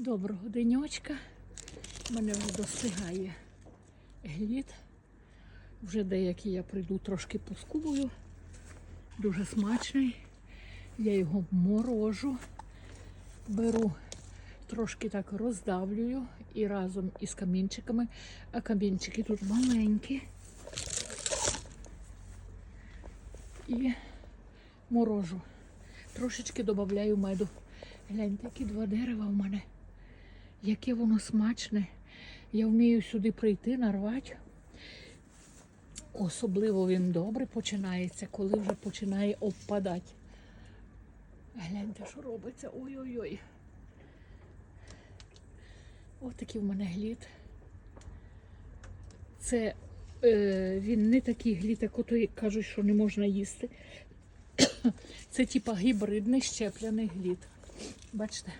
Доброго денечка. Мене вже достигає глід. Вже деякі я прийду трошки поскубую. Дуже смачний. Я його морожу, беру, трошки так роздавлюю і разом із камінчиками. А камінчики тут маленькі. І морожу. Трошечки додаю меду. Гляньте, які два дерева в мене. Яке воно смачне. Я вмію сюди прийти, нарвати. Особливо він добре починається, коли вже починає обпадати. Гляньте, що робиться. Ой-ой-ой. Ось такий в мене глід. Це е, він не такий глід, як ото кажуть, що не можна їсти. Це типа гібридний щепляний глід. Бачите?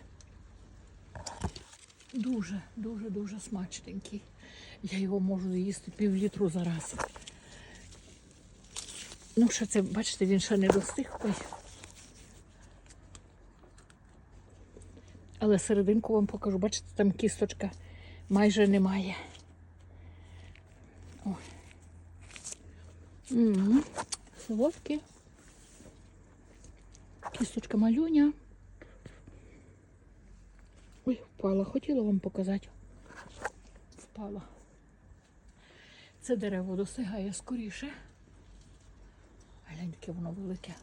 Дуже, дуже, дуже смачненький. Я його можу з'їсти пів літру за раз. Ну, що це, бачите, він ще не достиг. Ой. Але серединку вам покажу. Бачите, там кісточка майже немає. Ой. М, Солодкі. Кісточка малюня. Ой, впала. Хотіла вам показати. Впала. Це дерево досягає скоріше. Глянь, яке воно велике.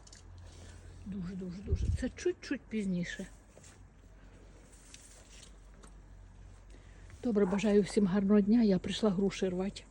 Дуже-дуже дуже. Це чуть-чуть пізніше. Добре, бажаю всім гарного дня. Я прийшла груші рвати.